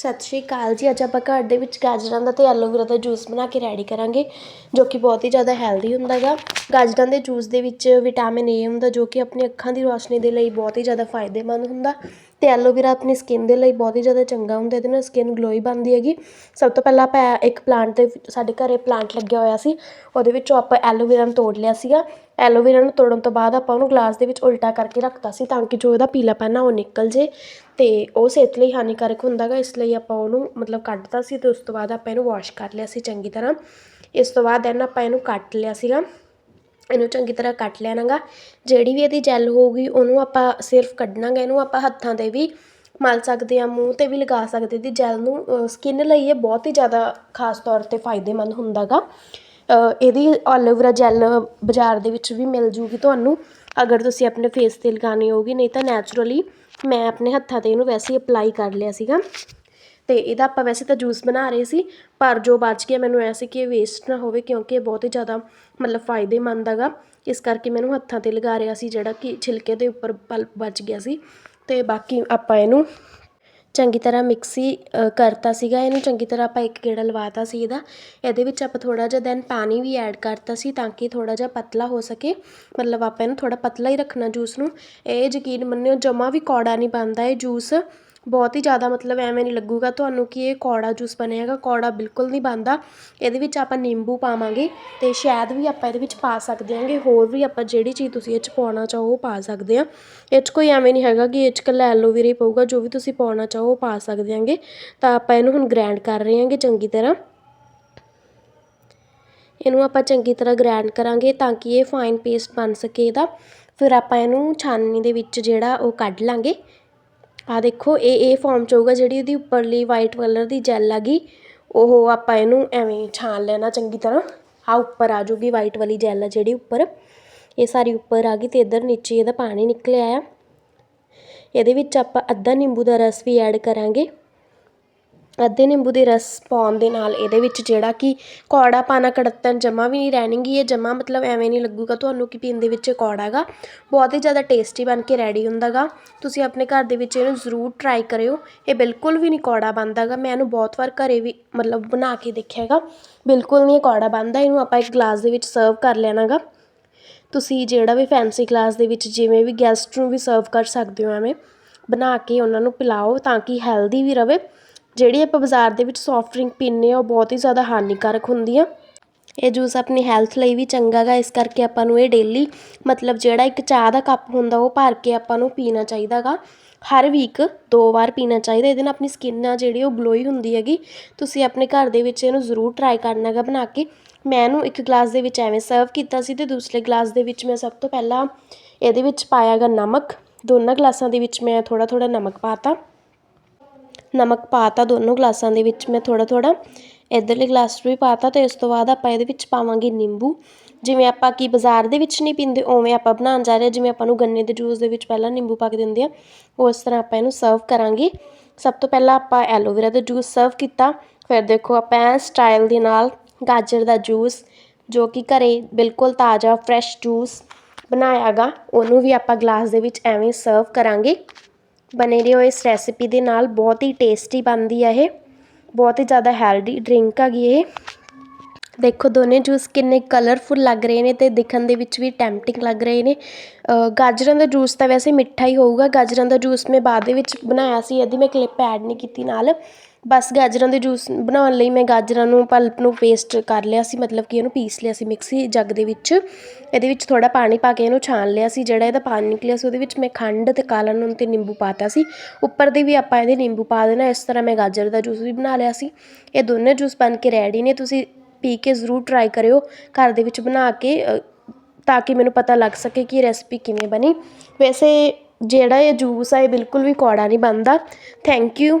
ਸਤਿ ਸ਼੍ਰੀ ਅਕਾਲ ਜੀ। ਅੱਜ ਆਪਾਂ ਘਰ ਦੇ ਵਿੱਚ ਗਾਜਰਾਂ ਦਾ ਤੇ ਐਲੋਵੇਰਾ ਦਾ ਜੂਸ ਬਣਾ ਕੇ ਰੈਡੀ ਕਰਾਂਗੇ, ਜੋ ਕਿ ਬਹੁਤ ਹੀ ਜ਼ਿਆਦਾ ਹੈਲਦੀ ਹੁੰਦਾ ਗਾ। ਗਾਜਰਾਂ ਦੇ ਜੂਸ ਦੇ ਵਿੱਚ ਵਿਟਾਮਿਨ ਏ ਹੁੰਦਾ, ਜੋ ਕਿ ਆਪਣੀ ਅੱਖਾਂ ਦੀ ਰੋਸ਼ਨੀ ਦੇ ਲਈ ਬਹੁਤ ਹੀ ਜ਼ਿਆਦਾ ਫਾਇਦੇਮੰਦ ਹੁੰਦਾ। ਅਤੇ ਐਲੋਵੀਰਾ ਆਪਣੀ ਸਕਿੰਨ ਦੇ ਲਈ ਬਹੁਤ ਹੀ ਜ਼ਿਆਦਾ ਚੰਗਾ ਹੁੰਦਾ, ਇਹਦੇ ਨਾਲ ਸਕਿੰਨ ਗਲੋਈ ਬਣਦੀ ਹੈਗੀ। ਸਭ ਤੋਂ ਪਹਿਲਾਂ ਆਪਾਂ ਇੱਕ ਪਲਾਂਟ ਦੇ ਸਾਡੇ ਘਰ ਪਲਾਂਟ ਲੱਗਿਆ ਹੋਇਆ ਸੀ, ਉਹਦੇ ਵਿੱਚੋਂ ਆਪਾਂ ਐਲੋਵੇਰਾ ਨੂੰ ਤੋੜ ਲਿਆ ਸੀਗਾ। ਐਲੋਵੇਰਾ ਨੂੰ ਤੋੜਨ ਤੋਂ ਬਾਅਦ ਆਪਾਂ ਉਹਨੂੰ ਗਲਾਸ ਦੇ ਵਿੱਚ ਉਲਟਾ ਕਰਕੇ ਰੱਖਤਾ ਸੀ, ਤਾਂ ਕਿ ਜੋ ਇਹਦਾ ਪੀਲਾਪਨ ਆ ਉਹ ਨਿਕਲ ਜੇ। ਅਤੇ ਉਹ ਸਿਹਤ ਲਈ ਹਾਨੀਕਾਰਕ ਹੁੰਦਾ ਗਾ, ਇਸ ਲਈ ਆਪਾਂ ਉਹਨੂੰ ਮਤਲਬ ਕੱਢਤਾ ਸੀ ਅਤੇ ਉਸ ਤੋਂ ਬਾਅਦ ਆਪਾਂ ਇਹਨੂੰ ਵਾਸ਼ ਕਰ ਲਿਆ ਸੀ ਚੰਗੀ ਤਰ੍ਹਾਂ। ਇਸ ਤੋਂ ਬਾਅਦ ਇਹਨਾਂ ਆਪਾਂ ਇਹਨੂੰ ਕੱਟ ਲਿਆ ਸੀਗਾ। ਇਹਨੂੰ ਚੰਗੀ ਤਰ੍ਹਾਂ ਕੱਟ ਲੈਣਾਗਾ। ਜਿਹੜੀ ਵੀ ਇਹਦੀ ਜੈਲ ਹੋਊਗੀ, ਉਹਨੂੰ ਆਪਾਂ ਸਿਰਫ ਕੱਢਣਾਗਾ, ਇਹਨੂੰ ਆਪਾਂ ਹੱਥਾਂ 'ਤੇ ਵੀ ਮਲ ਸਕਦੇ ਹਾਂ, ਮੂੰਹ 'ਤੇ ਵੀ ਲਗਾ ਸਕਦੇ ਇਹਦੀ ਜੈਲ ਨੂੰ ਸਕਿਨ ਲਈ ਇਹ ਬਹੁਤ ਹੀ ਜ਼ਿਆਦਾ ਖਾਸ ਤੌਰ 'ਤੇ ਫਾਇਦੇਮੰਦ ਹੁੰਦਾ ਗਾ ਇਹਦੀ ਐਲੋਵੇਰਾ ਜੈਲ ਬਾਜ਼ਾਰ ਦੇ ਵਿੱਚ ਵੀ ਮਿਲ ਜੂਗੀ ਤੁਹਾਨੂੰ। ਅਗਰ ਤੁਸੀਂ ਆਪਣੇ ਫੇਸ 'ਤੇ ਲਗਾਉਣੀ ਹੋਊਗੀ, ਨਹੀਂ ਤਾਂ ਨੈਚੁਰਲੀ ਮੈਂ ਆਪਣੇ ਹੱਥਾਂ 'ਤੇ ਇਹਨੂੰ ਵੈਸੇ ਹੀ ਅਪਲਾਈ ਕਰ ਲਿਆ ਸੀਗਾ। ਤੇ ਇਹਦਾ ਆਪਾਂ ਵੈਸੇ ਤਾਂ ਜੂਸ ਬਣਾ ਰਹੇ ਸੀ, ਪਰ ਜੋ ਬਚ ਗਿਆ ਮੈਨੂੰ ਐ ਸੀ ਕਿ ਇਹ ਵੇਸਟ ਨਾ ਹੋਵੇ ਕਿਉਂਕਿ ਇਹ ਬਹੁਤ ਹੀ ਜ਼ਿਆਦਾ ਮਤਲਬ ਫਾਇਦੇਮੰਦ ਹੈਗਾ। ਇਸ ਕਰਕੇ ਮੈਨੂੰ ਹੱਥਾਂ 'ਤੇ ਲਗਾ ਰਿਹਾ ਸੀ ਜਿਹੜਾ ਕਿ ਛਿਲਕੇ ਦੇ ਉੱਪਰ ਪਲ ਬਚ ਗਿਆ ਸੀ ਤੇ ਬਾਕੀ ਆਪਾਂ ਇਹਨੂੰ ਚੰਗੀ ਤਰ੍ਹਾਂ ਮਿਕਸੀ ਕਰਤਾ ਸੀਗਾ, ਇਹਨੂੰ ਚੰਗੀ ਤਰ੍ਹਾਂ ਆਪਾਂ ਇੱਕ ਗੇੜਾ ਲਵਾਤਾ ਸੀ ਇਹਦਾ। ਇਹਦੇ ਵਿੱਚ ਆਪਾਂ ਥੋੜਾ ਜਿਹਾ ਦੈਨ ਪਾਣੀ ਵੀ ਐਡ ਕਰਤਾ ਸੀ ਤਾਂ ਕਿ ਥੋੜਾ ਜਿਹਾ ਪਤਲਾ ਹੋ ਸਕੇ। ਮਤਲਬ ਆਪਾਂ ਇਹਨੂੰ ਥੋੜਾ ਪਤਲਾ ਹੀ ਰੱਖਣਾ ਜੂਸ ਨੂੰ। ਇਹ ਯਕੀਨ ਮੰਨਿਓ ਜਮਾ ਵੀ ਕੌੜਾ ਨਹੀਂ ਬਣਦਾ ਇਹ ਜੂਸ ਬਹੁਤ ਹੀ ਜ਼ਿਆਦਾ ਮਤਲਬ ਐਵੇਂ ਨਹੀਂ ਲੱਗੂਗਾ ਤੁਹਾਨੂੰ ਕਿ ਇਹ ਕੌੜਾ ਜੂਸ ਬਣਿਆ ਹੈਗਾ ਕੌੜਾ ਬਿਲਕੁਲ ਨਹੀਂ ਬਣਦਾ। ਇਹਦੇ ਵਿੱਚ ਆਪਾਂ ਨਿੰਬੂ ਪਾਵਾਂਗੇ ਅਤੇ ਸ਼ਾਇਦ ਵੀ ਆਪਾਂ ਇਹਦੇ ਵਿੱਚ ਪਾ ਸਕਦੇ ਹਾਂਗੇ ਹੋਰ ਵੀ ਆਪਾਂ ਜਿਹੜੀ ਚੀਜ਼ ਤੁਸੀਂ ਇਹ 'ਚ ਪਾਉਣਾ ਚਾਹੋ ਉਹ ਪਾ ਸਕਦੇ ਹਾਂ ਇਹ 'ਚ ਕੋਈ ਐਵੇਂ ਨਹੀਂ ਹੈਗਾ ਕਿ ਇਹ 'ਚ ਕੱਲਾ ਐਲੋਵੇਰਾ ਹੀ ਪਊਗਾ, ਜੋ ਵੀ ਤੁਸੀਂ ਪਾਉਣਾ ਚਾਹੋ ਉਹ ਪਾ ਸਕਦੇ ਹਾਂਗੇ ਤਾਂ ਆਪਾਂ ਇਹਨੂੰ ਹੁਣ ਗ੍ਰੈਂਡ ਕਰ ਰਹੇ ਹਾਂਗੇ ਚੰਗੀ ਤਰ੍ਹਾਂ। ਇਹਨੂੰ ਆਪਾਂ ਚੰਗੀ ਤਰ੍ਹਾਂ ਗ੍ਰਾਈਂਡ ਕਰਾਂਗੇ ਤਾਂ ਕਿ ਇਹ ਫਾਈਨ ਪੇਸਟ ਬਣ ਸਕੇ ਇਹਦਾ। ਫਿਰ ਆਪਾਂ ਇਹਨੂੰ ਛਾਨਣੀ ਦੇ ਵਿੱਚ ਜਿਹੜਾ ਉਹ ਕੱਢ ਲਾਂਗੇ। ਆਹ ਦੇਖੋ, ਇਹ ਇਹ ਫੋਮ ਚ ਹੋਊਗਾ ਜਿਹੜੀ ਉਹਦੀ ਉੱਪਰਲੀ ਵਾਈਟ ਕਲਰ ਦੀ ਜੈਲ ਗਈ, ਉਹ ਆਪਾਂ ਇਹਨੂੰ ਐਵੇਂ ਛਾਣ ਲੈਣਾ ਚੰਗੀ ਤਰ੍ਹਾਂ। ਆਹ ਉੱਪਰ ਆ ਜੂਗੀ ਵਾਈਟ ਵਾਲੀ ਜੈਲ ਆ ਜਿਹੜੀ ਉੱਪਰ। ਇਹ ਸਾਰੀ ਉੱਪਰ ਆ ਗਈ ਤੇ ਇਧਰ ਨੀਚੇ ਇਹਦਾ ਪਾਣੀ ਨਿਕਲਿਆ ਆ। ਇਹਦੇ ਵਿੱਚ ਆਪਾਂ ਅੱਧਾ ਨਿੰਬੂ ਦਾ ਰਸ ਵੀ ਐਡ ਕਰਾਂਗੇ। ਅੱਧੇ ਨਿੰਬੂ ਦੇ ਰਸ ਪਾਉਣ ਦੇ ਨਾਲ ਇਹਦੇ ਵਿੱਚ ਜਿਹੜਾ ਕਿ ਕੌੜਾ ਪਾਣਾ ਕੜਤਨ ਜਮਾ ਵੀ ਨਹੀਂ ਰਹਿਣਗੀ, ਇਹ ਜਮਾ ਮਤਲਬ ਐਵੇਂ ਨਹੀਂ ਲੱਗੂਗਾ ਤੁਹਾਨੂੰ ਕਿ ਪੀਣ ਦੇ ਵਿੱਚ ਕੌੜਾ ਹੈਗਾ ਬਹੁਤ ਹੀ ਜ਼ਿਆਦਾ ਟੇਸਟੀ ਬਣ ਕੇ ਰੈਡੀ ਹੁੰਦਾ ਗਾ। ਤੁਸੀਂ ਆਪਣੇ ਘਰ ਦੇ ਵਿੱਚ ਇਹਨੂੰ ਜ਼ਰੂਰ ਟਰਾਈ ਕਰਿਓ। ਇਹ ਬਿਲਕੁਲ ਵੀ ਨਹੀਂ ਕੌੜਾ ਬਣਦਾ ਗਾ। ਮੈਂ ਇਹਨੂੰ ਬਹੁਤ ਵਾਰ ਘਰੇ ਵੀ ਮਤਲਬ ਬਣਾ ਕੇ ਦੇਖਿਆ ਦੇਖਿਆਗਾ ਬਿਲਕੁਲ ਨਹੀਂ ਕੌੜਾ ਬਣਦਾ। ਇਹਨੂੰ ਆਪਾਂ ਇੱਕ ਗਲਾਸ ਦੇ ਵਿੱਚ ਸਰਵ ਕਰ ਲੈਣਾ ਗਾ। ਤੁਸੀਂ ਜਿਹੜਾ ਵੀ ਫੈਂਸੀ ਗਲਾਸ ਦੇ ਵਿੱਚ ਜਿਵੇਂ ਵੀ ਗੈਸਟ ਨੂੰ ਵੀ ਸਰਵ ਕਰ ਸਕਦੇ ਹੋ ਐਵੇਂ। ਬਣਾ ਕੇ ਉਹਨਾਂ ਨੂੰ ਪਿਲਾਓ ਤਾਂ ਕਿ ਹੈਲਦੀ ਵੀ ਰਵੇ। ਜਿਹੜੀ ਆਪਾਂ ਬਾਜ਼ਾਰ ਦੇ ਵਿੱਚ ਸੌਫਟ ਡਰਿੰਕ ਪੀਂਦੇ ਆ ਉਹ ਬਹੁਤ ਹੀ ਜ਼ਿਆਦਾ ਹਾਨੀਕਾਰਕ ਹੁੰਦੀ ਆ। ਇਹ ਜੂਸ ਆਪਣੀ ਹੈਲਥ ਲਈ ਵੀ ਚੰਗਾ ਗਾ, ਇਸ ਕਰਕੇ ਆਪਾਂ ਨੂੰ ਇਹ ਡੇਲੀ ਮਤਲਬ ਜਿਹੜਾ ਇੱਕ ਚਾਹ ਦਾ ਕੱਪ ਹੁੰਦਾ, ਉਹ ਭਰ ਕੇ ਆਪਾਂ ਨੂੰ ਪੀਣਾ ਚਾਹੀਦਾ ਗਾ। ਹਰ ਵੀਕ ਦੋ ਵਾਰ ਪੀਣਾ ਚਾਹੀਦਾ, ਇਹਦੇ ਨਾਲ ਆਪਣੀ ਸਕਿਨ ਆ ਜਿਹੜੀ ਉਹ ਗਲੋਈ ਹੁੰਦੀ ਹੈਗੀ। ਤੁਸੀਂ ਆਪਣੇ ਘਰ ਦੇ ਵਿੱਚ ਇਹਨੂੰ ਜ਼ਰੂਰ ਟਰਾਈ ਕਰਨਾਗਾ ਬਣਾ ਕੇ। ਮੈਂ ਇਹਨੂੰ ਇੱਕ ਗਲਾਸ ਦੇ ਵਿੱਚ ਐਵੇਂ ਸਰਵ ਕੀਤਾ ਸੀ ਤੇ ਦੂਸਰੇ ਗਲਾਸ ਦੇ ਵਿੱਚ ਮੈਂ ਸਭ ਤੋਂ ਪਹਿਲਾਂ ਇਹਦੇ ਵਿੱਚ ਪਾਇਆਗਾ ਨਮਕ। ਦੋਨਾਂ ਗਲਾਸਾਂ ਦੇ ਵਿੱਚ ਮੈਂ ਥੋੜਾ ਥੋੜਾ ਨਮਕ ਪਾਤਾ ਨਮਕ ਪਾ ਤਾ ਦੋਨੋਂ ਗਲਾਸਾਂ ਦੇ ਵਿੱਚ, ਮੈਂ ਥੋੜ੍ਹਾ ਥੋੜਾ ਇਧਰਲੇ ਗਲਾਸ ਵੀ ਪਾ ਤਾ ਅਤੇ ਉਸ ਤੋਂ ਬਾਅਦ ਆਪਾਂ ਇਹਦੇ ਵਿੱਚ ਪਾਵਾਂਗੇ ਨਿੰਬੂ। ਜਿਵੇਂ ਆਪਾਂ ਕੀ ਬਾਜ਼ਾਰ ਦੇ ਵਿੱਚ ਨਹੀਂ ਪੀਂਦੇ, ਉਵੇਂ ਆਪਾਂ ਬਣਾਉਣ ਜਾ ਰਹੇ ਜਿਵੇਂ ਆਪਾਂ ਨੂੰ ਗੰਨੇ ਦੇ ਜੂਸ ਦੇ ਵਿੱਚ ਪਹਿਲਾਂ ਨਿੰਬੂ ਪਾ ਕੇ ਦਿੰਦੇ ਆ ਉਸ ਤਰ੍ਹਾਂ ਆਪਾਂ ਇਹਨੂੰ ਸਰਵ ਕਰਾਂਗੇ। ਸਭ ਤੋਂ ਪਹਿਲਾਂ ਆਪਾਂ ਐਲੋਵੇਰਾ ਦਾ ਜੂਸ ਸਰਵ ਕੀਤਾ। ਫਿਰ ਦੇਖੋ ਆਪਾਂ ਸਟਾਈਲ ਦੇ ਨਾਲ ਗਾਜਰ ਦਾ ਜੂਸ, ਜੋ ਕਿ ਘਰੇ ਬਿਲਕੁਲ ਤਾਜ਼ਾ ਫਰੈਸ਼ ਜੂਸ ਬਣਾਇਆਗਾ, ਉਹਨੂੰ ਵੀ ਆਪਾਂ ਗਲਾਸ ਦੇ ਵਿੱਚ ਐਵੇਂ ਸਰਵ ਕਰਾਂਗੇ। ਬਨੇ ਰਹੋ ਇਸ ਰੈਸਿਪੀ ਦੇ ਨਾਲ, ਬਹੁਤ ਹੀ ਟੇਸਟੀ ਬਣਦੀ ਹੈ ਇਹ, ਬਹੁਤ ਹੀ ਜ਼ਿਆਦਾ ਹੈਲਦੀ ਡਰਿੰਕ ਹੈਗੀ ਇਹ। ਦੇਖੋ ਦੋਨੇ ਜੂਸ ਕਿੰਨੇ ਕਲਰਫੁਲ ਲੱਗ ਰਹੇ ਨੇ ਤੇ ਦਿਖਣ ਦੇ ਵਿੱਚ ਵੀ ਟੈਂਪਟਿੰਗ ਲੱਗ ਰਹੇ ਨੇ। ਗਾਜਰਾਂ ਦਾ ਜੂਸ ਤਾਂ ਵੈਸੇ ਮਿੱਠਾ ਹੀ ਹੋਊਗਾ, ਗਾਜਰਾਂ ਦਾ ਜੂਸ ਮੈਂ ਬਾਅਦ ਦੇ ਵਿੱਚ ਬਣਾਇਆ ਸੀ, ਇਹਦੀ ਮੈਂ ਕਲਿੱਪ ਐਡ ਨਹੀਂ ਕੀਤੀ ਨਾਲ। ਬਸ ਗਾਜਰਾਂ ਦੇ ਜੂਸ ਬਣਾਉਣ ਲਈ ਮੈਂ ਗਾਜਰਾਂ ਨੂੰ, ਪਲਪ ਨੂੰ ਪੇਸਟ ਕਰ ਲਿਆ ਸੀ, ਮਤਲਬ ਕਿ ਇਹਨੂੰ ਪੀਸ ਲਿਆ ਸੀ ਮਿਕਸੀ ਜੱਗ ਦੇ ਵਿੱਚ। ਇਹਦੇ ਵਿੱਚ ਥੋੜ੍ਹਾ ਪਾਣੀ ਪਾ ਕੇ ਇਹਨੂੰ ਛਾਣ ਲਿਆ ਸੀ, ਜਿਹੜਾ ਇਹਦਾ ਪਾਣੀ ਨਿਕਲਿਆ ਸੀ ਉਹਦੇ ਵਿੱਚ ਮੈਂ ਖੰਡ ਅਤੇ ਕਾਲਾ ਨੂਨ ਤੇ ਨਿੰਬੂ ਪਾਤਾ ਸੀ। ਉੱਪਰ ਦੀ ਵੀ ਆਪਾਂ ਇਹਦੇ ਨਿੰਬੂ ਪਾ ਦੇਣਾ, ਇਸ ਤਰ੍ਹਾਂ ਮੈਂ ਗਾਜਰ ਦਾ ਜੂਸ ਵੀ ਬਣਾ ਲਿਆ ਸੀ। ਇਹ ਦੋਨੇ ਜੂਸ ਬਣ ਕੇ ਰੈਡੀ ਨੇ, ਤੁਸੀਂ ਪੀ ਕੇ ਜ਼ਰੂਰ ਟਰਾਈ ਕਰਿਓ, ਘਰ ਦੇ ਵਿੱਚ ਬਣਾ ਕੇ ਤਾਂ ਕਿ ਮੈਨੂੰ ਪਤਾ ਲੱਗ ਸਕੇ ਕਿ ਰੈਸਪੀ ਕਿਵੇਂ ਬਣੀ। ਵੈਸੇ ਜਿਹੜਾ ਇਹ ਜੂਸ ਆ, ਇਹ ਬਿਲਕੁਲ ਵੀ ਕੌੜਾ ਨਹੀਂ ਬਣਦਾ। Thank you